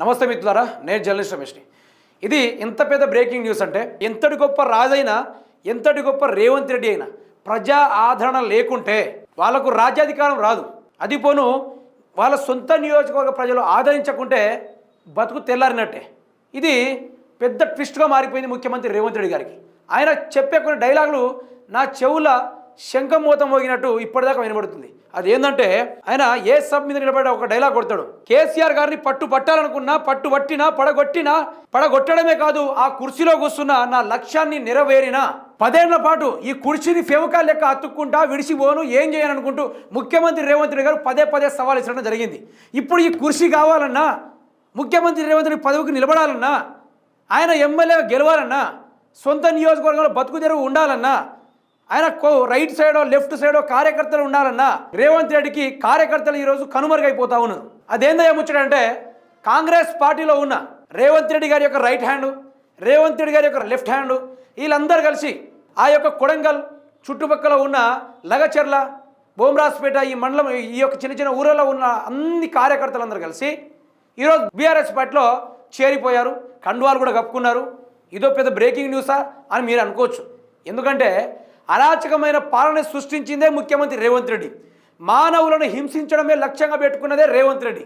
నమస్తే మిత్రులారా నేను జర్నలిస్ట్ రమేష్ని. ఇది ఎంత పెద్ద బ్రేకింగ్ న్యూస్ అంటే ఎంతటి గొప్ప రాజైనా ఎంతటి గొప్ప రేవంత్ రెడ్డి అయినా ప్రజా ఆదరణ లేకుంటే వాళ్ళకు రాజ్యాధికారం రాదు. అది పోను వాళ్ళ సొంత నియోజకవర్గ ప్రజలు ఆదరించకుంటే బతుకు తెల్లారినట్టే. ఇది పెద్ద ట్విస్ట్గా మారిపోయింది ముఖ్యమంత్రి రేవంత్ రెడ్డి గారికి. ఆయన చెప్పే కొన్ని డైలాగులు నా చెవుల శంఖమూతం మోగినట్టు ఇప్పటిదాకా వినబడుతుంది. అది ఏంటంటే ఆయన ఏ సబ్ మీద నిలబడి ఒక డైలాగ్ కొడతాడు. కేసీఆర్ గారిని పట్టు పట్టాలనుకున్నా పట్టు పట్టినా పడగొట్టినా పడగొట్టడమే కాదు ఆ కుర్చీలో కూర్చున్న నా లక్ష్యాన్ని నెరవేరిన. పదేళ్ళ పాటు ఈ కుర్చీని ఫెవకా లెక్క అతుక్కుంటా విడిచిపోను ఏం చేయాలనుకుంటూ ముఖ్యమంత్రి రేవంత్ రెడ్డి గారు పదే పదే సవాల్ ఇచ్చడం జరిగింది. ఇప్పుడు ఈ కుర్చీ కావాలన్నా ముఖ్యమంత్రి రేవంత్ రెడ్డి పదవికి నిలబడాలన్నా ఆయన ఎమ్మెల్యే గెలవాలన్నా సొంత నియోజకవర్గంలో బతుకు తెరువు ఉండాలన్నా ఆయన కో- రైట్ సైడో లెఫ్ట్ సైడో కార్యకర్తలు ఉండాలన్నా రేవంత్ రెడ్డికి కార్యకర్తలు ఈరోజు కనుమరుగైపోతా ఉన్నారు. అదేందయ్య ముచ్చడంటే కాంగ్రెస్ పార్టీలో ఉన్న రేవంత్ రెడ్డి గారి యొక్క రైట్ హ్యాండ్ రేవంత్ రెడ్డి గారి యొక్క లెఫ్ట్ హ్యాండ్ వీళ్ళందరూ కలిసి ఆ యొక్క కొడంగల్ చుట్టుపక్కల ఉన్న లగచెర్ల బోమ్రాజ్పేట ఈ మండలం ఈ యొక్క చిన్న చిన్న ఊళ్ళలో ఉన్న అన్ని కార్యకర్తలందరూ కలిసి ఈరోజు బీఆర్ఎస్ పార్టీలో చేరిపోయారు. కండువాలు కూడా కప్పుకున్నారు. ఇదో పెద్ద బ్రేకింగ్ న్యూసా అని మీరు అనుకోవచ్చు. ఎందుకంటే అరాచకమైన పాలన సృష్టించిందే ముఖ్యమంత్రి రేవంత్ రెడ్డి. మానవులను హింసించడమే లక్ష్యంగా పెట్టుకున్నదే రేవంత్ రెడ్డి.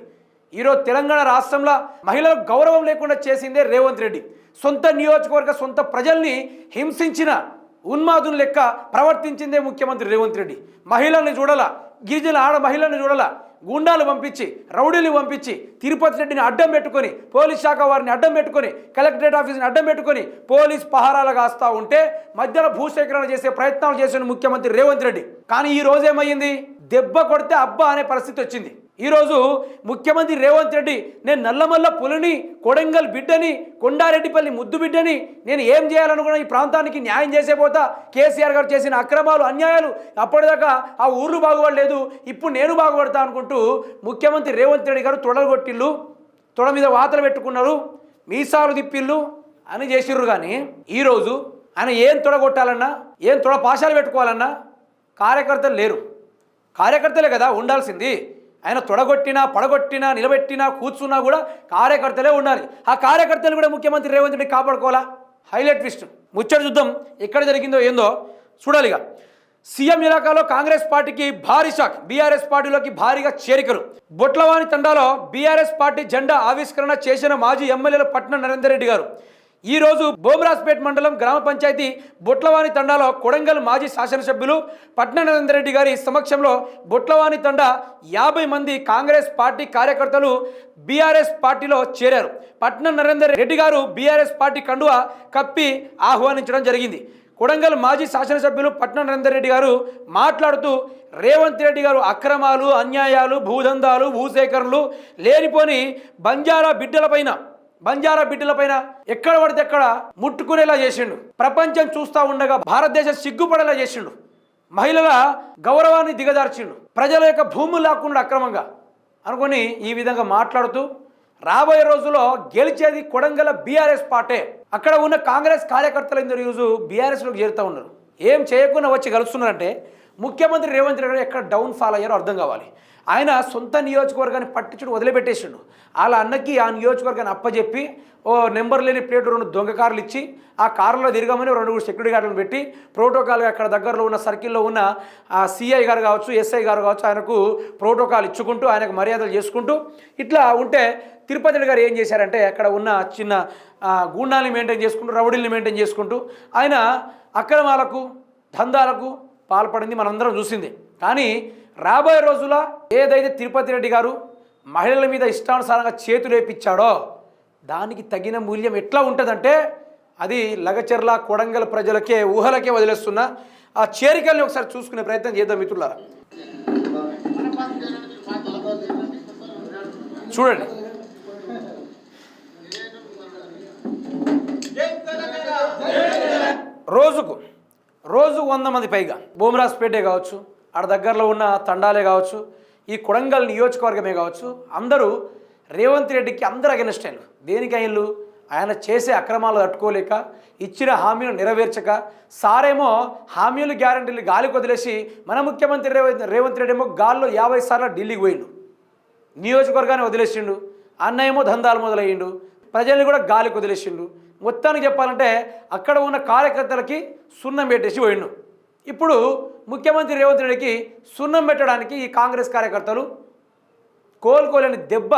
ఈరోజు తెలంగాణ రాష్ట్రంలో మహిళలకు గౌరవం లేకుండా చేసిందే రేవంత్ రెడ్డి. సొంత నియోజకవర్గ సొంత ప్రజల్ని హింసించిన ఉన్మాదుని లెక్క ప్రవర్తించిందే ముఖ్యమంత్రి రేవంత్ రెడ్డి. మహిళల్ని చూడాల. గిరిజన ఆడ మహిళల్ని చూడాల. గుండాలు పంపించి రౌడీలు పంపించి తిరుపతి రెడ్డిని అడ్డం పెట్టుకొని పోలీస్ శాఖ వారిని అడ్డం పెట్టుకొని కలెక్టరేట్ ఆఫీస్ని అడ్డం పెట్టుకొని పోలీస్ పహారాలు కాస్తా ఉంటే మధ్యలో భూసేకరణ చేసే ప్రయత్నాలు చేసిన ముఖ్యమంత్రి రేవంత్ రెడ్డి. కానీ ఈ రోజు ఏమైంది దెబ్బ కొడితే అబ్బా అనే పరిస్థితి వచ్చింది. ఈరోజు ముఖ్యమంత్రి రేవంత్ రెడ్డి నేను నల్లమల్ల పులిని కొడంగల్ బిడ్డని కొండారెడ్డిపల్లి ముద్దు బిడ్డని నేను ఏం చేయాలనుకున్నా ఈ ప్రాంతానికి న్యాయం చేసే పోతా. కేసీఆర్ గారు చేసిన అక్రమాలు అన్యాయాలు అప్పటిదాకా ఆ ఊర్లు బాగుపడలేదు. ఇప్పుడు నేను బాగుపడతా అనుకుంటూ ముఖ్యమంత్రి రేవంత్ రెడ్డి గారు తొడగొట్టిళ్ళు తొడ మీద వాతలు పెట్టుకున్నారు. మీసాలు తిప్పిళ్ళు అని చేసిర్రు కానీ ఈరోజు ఆయన ఏం తొడగొట్టాలన్నా ఏం తొడ పాశాలు పెట్టుకోవాలన్నా కార్యకర్తలు లేరు. కార్యకర్తలే కదా ఉండాల్సింది. ఆయన తొడగొట్టినా పడగొట్టినా నిలబెట్టినా కూర్చున్నా కూడా కార్యకర్తలే ఉండాలి. ఆ కార్యకర్తలు కూడా ముఖ్యమంత్రి రేవంత్ రెడ్డి కాపాడుకోవాలా? Highlight twist. ముచ్చట యుద్ధం ఎక్కడ జరిగిందో ఏందో చూడాలిగా. సీఎం ఇలాకాలో కాంగ్రెస్ పార్టీకి భారీ షాక్. బీఆర్ఎస్ పార్టీలోకి భారీగా చేరికలు. బొట్లవాణి తండాలో బీఆర్ఎస్ పార్టీ జెండా ఆవిష్కరణ చేసిన మాజీ ఎమ్మెల్యేలు పట్నం నరేందర్ రెడ్డి గారు. ఈ రోజు బోమరాజ్పేట్ మండలం గ్రామ పంచాయతీ బొట్లవాణి తండాలో కొడంగల్ మాజీ శాసనసభ్యులు పట్న నరేందర్ రెడ్డి గారి సమక్షంలో బొట్లవాణి తండా యాభై మంది కాంగ్రెస్ పార్టీ కార్యకర్తలు బీఆర్ఎస్ పార్టీలో చేరారు. పట్నం నరేందర్ రెడ్డి గారు బీఆర్ఎస్ పార్టీ కండువ కప్పి ఆహ్వానించడం జరిగింది. కొడంగల్ మాజీ శాసనసభ్యులు పట్నం నరేందర్ రెడ్డి గారు మాట్లాడుతూ రేవంత్ రెడ్డి గారు అక్రమాలు అన్యాయాలు భూదందాలు భూసేకరణలు లేనిపోని బంజారా బిడ్డలపైన బంజారా బిడ్డలపైన ఎక్కడ పడితే ఎక్కడ ముట్టుకునేలా చేసిండు. ప్రపంచం చూస్తూ ఉండగా భారతదేశం సిగ్గుపడేలా చేసిండు. మహిళల గౌరవాన్ని దిగజార్చిండు. ప్రజల యొక్క భూములు లాక్కుండా అక్రమంగా. అనుకొని ఈ విధంగా మాట్లాడుతూ రాబోయే రోజుల్లో గెలిచేది కొడంగల బీఆర్ఎస్ పార్టీ. అక్కడ ఉన్న కాంగ్రెస్ కార్యకర్తలందరూ యూజు బీఆర్ఎస్లోకి చేరుతూ ఉన్నారు. ఏం చేయకుండా వచ్చి కలుస్తున్నారంటే ముఖ్యమంత్రి రేవంత్ రెడ్డి గారు ఎక్కడ డౌన్ ఫాల్ అయ్యారో అర్థం కావాలి. ఆయన సొంత నియోజకవర్గాన్ని పట్టించుడు వదిలిపెట్టేసిండు. వాళ్ళ అన్నకి ఆ నియోజకవర్గాన్ని అప్పజెప్పి ఓ నెంబర్ లేని ప్లేట్ రెండు దొంగ కార్లు ఇచ్చి ఆ కారులో తిరగమని రెండు మూడు సెక్యూరిటీ గార్డులను పెట్టి ప్రోటోకాల్గా అక్కడ దగ్గరలో ఉన్న సర్కిల్లో ఉన్న ఆ సిఐ గారు కావచ్చు ఎస్ఐ గారు కావచ్చు ఆయనకు ప్రోటోకాల్ ఇచ్చుకుంటూ ఆయనకు మర్యాదలు చేసుకుంటూ ఇట్లా ఉంటే తిరుపతి గారు ఏం చేశారంటే అక్కడ ఉన్న చిన్న ఆ, గూండాల్ని మెయింటైన్ చేసుకుంటూ రౌడీల్ని మెయింటైన్ చేసుకుంటూ ఆయన అక్రమాలకు దందాలకు పాల్పడింది మనందరం చూసింది. కానీ రాబోయే రోజుల ఏదైతే తిరుపతి రెడ్డి గారు మహిళల మీద ఇష్టానుసారంగా చేతులేపించాడో దానికి తగిన మూల్యం ఎట్లా ఉంటుందంటే అది లగచెర్ల కొడంగల్ ప్రజలకే ఊహలకే వదిలేస్తున్న ఆ చేరికల్ని ఒకసారి చూసుకునే ప్రయత్నం చేద్దాం మిత్రులారా. చూడండి. రోజుకు రోజు వంద మంది పైగా. బోమరాజ్పేటే కావచ్చు ఆడ దగ్గరలో ఉన్న తండాలే కావచ్చు ఈ కొడంగల్ నియోజకవర్గమే కావచ్చు అందరూ రేవంత్ రెడ్డికి అందరు అగెనిస్ట్ అయ్యారు దేనికి ఆయన చేసే అక్రమాలు తట్టుకోలేక ఇచ్చిన హామీలు నెరవేర్చక సారేమో హామీలు గ్యారంటీలు గాలికి వదిలేసి మన ముఖ్యమంత్రి రేవంత్ రేవంత్ రెడ్డి ఏమో గాల్లో యాభై సార్లు ఢిల్లీకి పోయిండు. నియోజకవర్గాన్ని వదిలేసిండు. అన్న ఏమో దందాలు మొదలయ్యిండు. ప్రజల్ని కూడా గాలి వదిలేసిండు మొత్తానికి చెప్పాలంటే అక్కడ ఉన్న కార్యకర్తలకి సున్నం పెట్టేసి పోయిండు. ఇప్పుడు ముఖ్యమంత్రి రేవంత్ రెడ్డికి సున్నం పెట్టడానికి ఈ కాంగ్రెస్ కార్యకర్తలు కోలుకోలేని దెబ్బ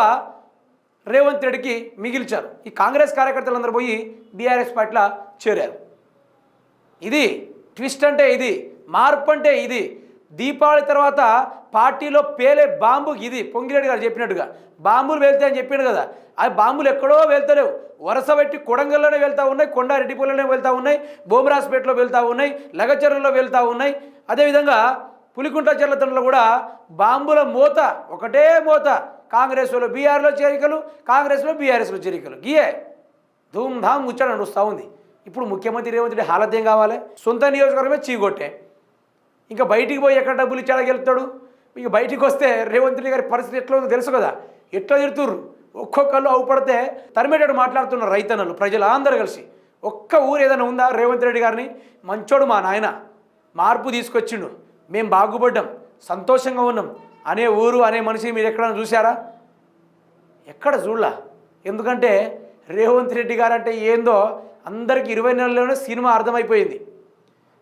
రేవంత్ రెడ్డికి మిగిల్చారు. ఈ కాంగ్రెస్ కార్యకర్తలందరూ పోయి బీఆర్ఎస్ పార్టీలో చేరారు. ఇది ట్విస్ట్ అంటే ఇది మార్పు అంటే ఇది. దీపావళి తర్వాత పార్టీలో పేలే బాంబు ఇది. పొంగిరెడ్డి గారు చెప్పినట్టుగా. బాంబులు వెళ్తాయని చెప్పాడు కదా. అవి బాంబులు ఎక్కడో వెళ్తలేవు వరుస పెట్టి కొడంగల్లోనే వెళ్తూ ఉన్నాయి కొండారెడ్డిపల్లిలోనే వెళ్తూ ఉన్నాయి బోమరాజ్పేటలో వెళ్తూ ఉన్నాయి లగచర్లలో వెళ్తూ ఉన్నాయి. అదేవిధంగా పులికుంట చెల్లతంలో కూడా బాంబుల మోత ఒకటే మోత. కాంగ్రెస్లో బీఆర్లో చేరికలు కాంగ్రెస్లో బీఆర్ఎస్లో చేరికలు. గియే. ధూమ్ధామ్ ముచ్చట నడుస్తూ ఉంది. ఇప్పుడు ముఖ్యమంత్రి రేవంత్ రెడ్డి హాలత్ ఏం కావాలి? సొంత నియోజకవర్గమే చీగొట్టే ఇంకా బయటికి పోయి ఎక్కడ డబ్బులు ఇచ్చాడా గెలుస్తాడు? ఇక బయటికి వస్తే రేవంత్ రెడ్డి గారి పరిస్థితి ఎట్లా ఉందో తెలుసు కదా? ఎట్లా తిడుతుర్రు? ఒక్కొక్కళ్ళు అవుపడితే తరిమేటాడు మాట్లాడుతున్నారు రైతన్నలు ప్రజలు అందరూ కలిసి. ఒక్క ఊరు ఏదైనా ఉందా రేవంత్ రెడ్డి గారిని? మంచోడు మా నాయన. మార్పు తీసుకొచ్చిండు. మేము బాగుపడ్డాం. సంతోషంగా ఉన్నాం. అనే ఊరు అనే మనిషిని మీరు ఎక్కడైనా చూసారా ఎక్కడ చూడలా? ఎందుకంటే రేవంత్ రెడ్డి గారు అంటే ఏందో అందరికి ఇరవై నెలల్లోనే సినిమా అర్థమైపోయింది.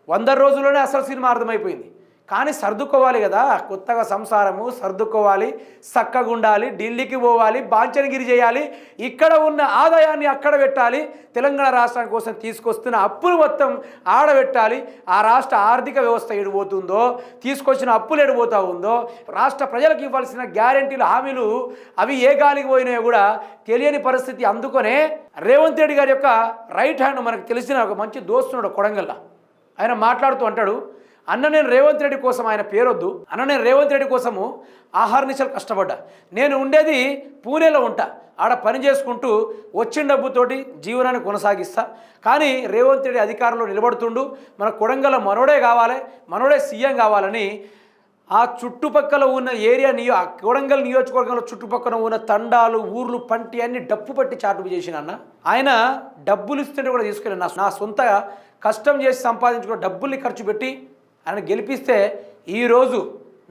వంద రోజుల్లోనే అసలు సినిమా అర్థమైపోయింది. కానీ సర్దుకోవాలి కదా కొత్తగా సంసారము సర్దుకోవాలి చక్కగా ఉండాలి ఢిల్లీకి పోవాలి బాంచనగిరి చేయాలి ఇక్కడ ఉన్న ఆదాయాన్ని అక్కడ పెట్టాలి తెలంగాణ రాష్ట్రం కోసం తీసుకొస్తున్న అప్పులు మొత్తం ఆడబెట్టాలి ఆ రాష్ట్ర ఆర్థిక వ్యవస్థ ఎడిపోతుందో తీసుకొచ్చిన అప్పులు ఎడిపోతూ ఉందో రాష్ట్ర ప్రజలకు ఇవ్వాల్సిన గ్యారంటీలు హామీలు అవి ఏ గాలికి పోయినాయో కూడా తెలియని పరిస్థితి అందుకొనే రేవంత్ రెడ్డి గారి యొక్క రైట్ హ్యాండ్ మనకు తెలిసిన ఒక మంచి దోస్తున్నాడు కొడంగల్లా. ఆయన మాట్లాడుతూ అంటాడు అన్న నేను రేవంత్ రెడ్డి కోసం ఆయన పేరొద్దు. అన్న నేను రేవంత్ రెడ్డి కోసము ఆహార నిశలు కష్టపడ్డా. నేను ఉండేది పూణేలో ఉంటా. ఆడ పని చేసుకుంటూ వచ్చిన డబ్బుతోటి జీవనాన్ని కొనసాగిస్తా. కానీ రేవంత్ రెడ్డి అధికారంలో నిలబడుతుండు. మన కొడంగల మనోడే కావాలి మనోడే సీఎం కావాలని ఆ చుట్టుపక్కల ఉన్న ఏరియా నియో ఆ కొడంగల్ నియోజకవర్గంలో చుట్టుపక్కల ఉన్న తండాలు ఊర్లు పంటి అన్ని డప్పు పట్టి చాటుపు చేసిన అన్న. ఆయన డబ్బులు ఇస్తుంటే కూడా తీసుకెళ్ళి నా నా సొంత కష్టం చేసి సంపాదించుకున్న డబ్బుల్ని ఖర్చు పెట్టి ఆయన గెలిపిస్తే ఈరోజు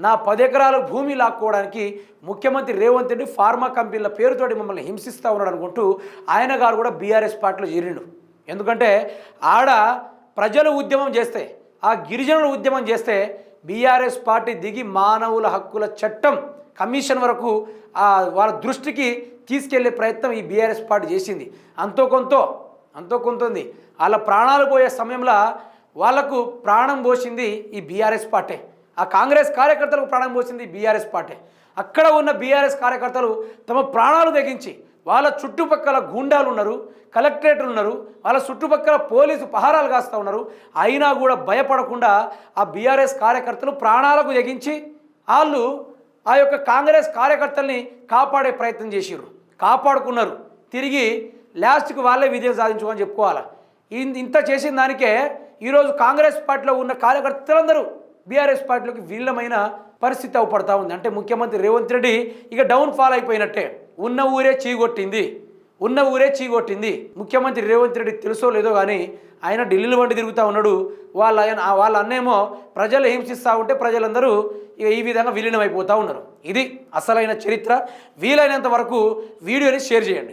నా పది ఎకరాల భూమి లాక్కోవడానికి ముఖ్యమంత్రి రేవంత్ రెడ్డి ఫార్మా కంపెనీల పేరుతోటి మమ్మల్ని హింసిస్తూ ఉన్నాడు అనుకుంటూ ఆయన గారు కూడా బీఆర్ఎస్ పార్టీలో చేరిండు. ఎందుకంటే ఆడ ప్రజలు ఉద్యమం చేస్తే ఆ గిరిజనులు ఉద్యమం చేస్తే బీఆర్ఎస్ పార్టీ దిగి మానవుల హక్కుల చట్టం కమిషన్ వరకు వాళ్ళ దృష్టికి తీసుకెళ్ళే ప్రయత్నం ఈ బీఆర్ఎస్ పార్టీ చేసింది. అంతో కొంత అంతో కొంత ఉంది వాళ్ళ ప్రాణాలు పోయే సమయంలో వాళ్ళకు ప్రాణం పోసింది ఈ బీఆర్ఎస్ పార్టీ. ఆ కాంగ్రెస్ కార్యకర్తలకు ప్రాణం పోసింది బీఆర్ఎస్ పార్టీ. అక్కడ ఉన్న బీఆర్ఎస్ కార్యకర్తలు తమ ప్రాణాలు తెగించి వాళ్ళ చుట్టుపక్కల గూండాలు ఉన్నారు కలెక్టరేట్లు ఉన్నారు వాళ్ళ చుట్టుపక్కల పోలీసు పహారాలు కాస్తూ ఉన్నారు. అయినా కూడా భయపడకుండా ఆ బీఆర్ఎస్ కార్యకర్తలు ప్రాణాలకు తెగించి వాళ్ళు ఆ యొక్క కాంగ్రెస్ కార్యకర్తల్ని కాపాడే ప్రయత్నం చేసిర్రు. కాపాడుకున్నారు. తిరిగి లాస్ట్కి వాళ్ళే విజయం సాధించుకోని చెప్పుకోవాలి? ఇంత చేసిన దానికే ఈరోజు కాంగ్రెస్ పార్టీలో ఉన్న కార్యకర్తలందరూ బీఆర్ఎస్ పార్టీలోకి విలీనమైన పరిస్థితి అవపడతా ఉంది. అంటే ముఖ్యమంత్రి రేవంత్ రెడ్డి ఇక డౌన్ ఫాల్ అయిపోయినట్టే. ఉన్న ఊరే చీగొట్టింది. ఉన్న ఊరే చీగొట్టింది. ముఖ్యమంత్రి రేవంత్ రెడ్డి తెలుసో లేదో కానీ ఆయన ఢిల్లీలో వంటి తిరుగుతూ ఉన్నాడు. వాళ్ళ ఆయన వాళ్ళ అన్నేమో ప్రజలు హింసిస్తూ ఉంటే ప్రజలందరూ ఇక ఈ విధంగా విలీనం అయిపోతూ ఉన్నారు. ఇది అసలైన చరిత్ర. వీలైనంత వరకు వీడియోని షేర్ చేయండి.